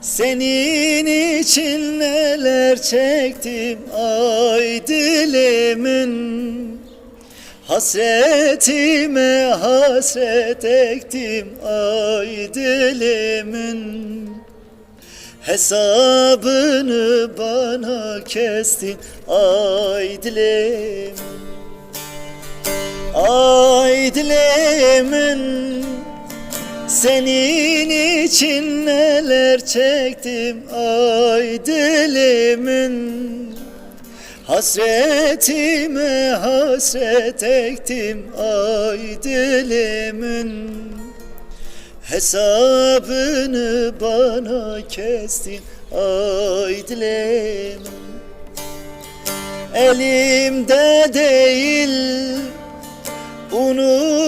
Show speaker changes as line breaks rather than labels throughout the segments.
Senin için neler çektim ay dilimin Hasretime hasret ektim ay dilimin Hesabını bana kestin ay dilim Ay dilemin Senin için neler çektim ay dilimin. Hasretime hasret ektim ay dilimin. Hesabını bana kestin ay dilim Elimde değil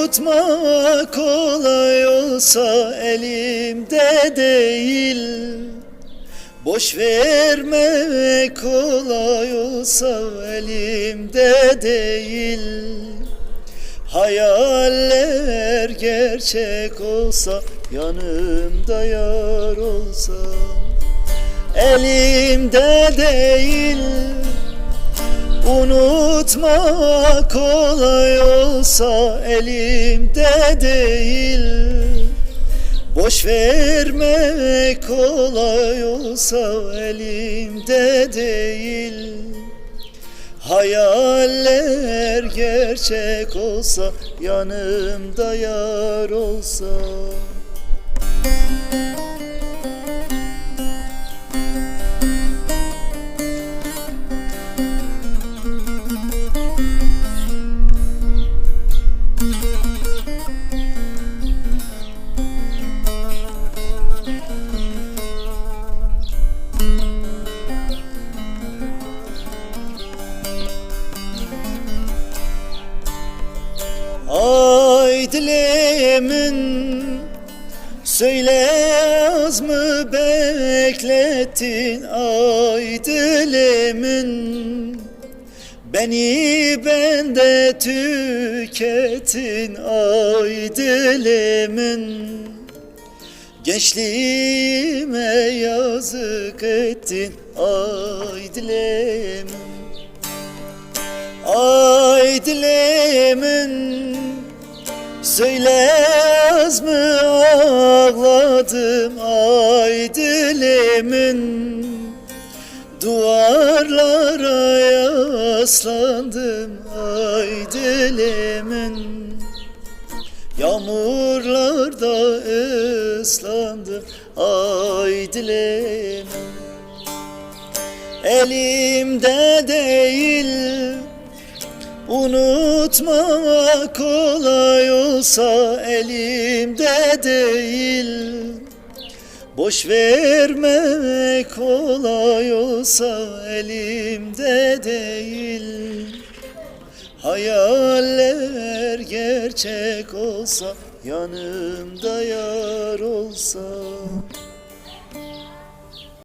Unutma kolay olsa elimde değil. Boş verme kolay olsa elimde değil. Hayaller gerçek olsa yanımda yar olsa Elimde değil Unutma kolay olsa elimde değil. Boş verme kolay olsa elimde değil. Hayaller gerçek olsa yanımda yar olsa. Ay dilemin Söyle az mı beklettin? Ay dilemin Beni bende tükettin ay dilemin Gençliğime yazık ettin ay dilemin Ay dilemin Söyle az mı ağladım ay dilimin? Duvarlara yaslandım ay dilimin? Yağmurlarda ıslandım ay dilimin? Elimde değil Unutma kolay olsa elimde değil. Boş verme kolay olsa elimde değil. Hayaller gerçek olsa yanımda yar olsa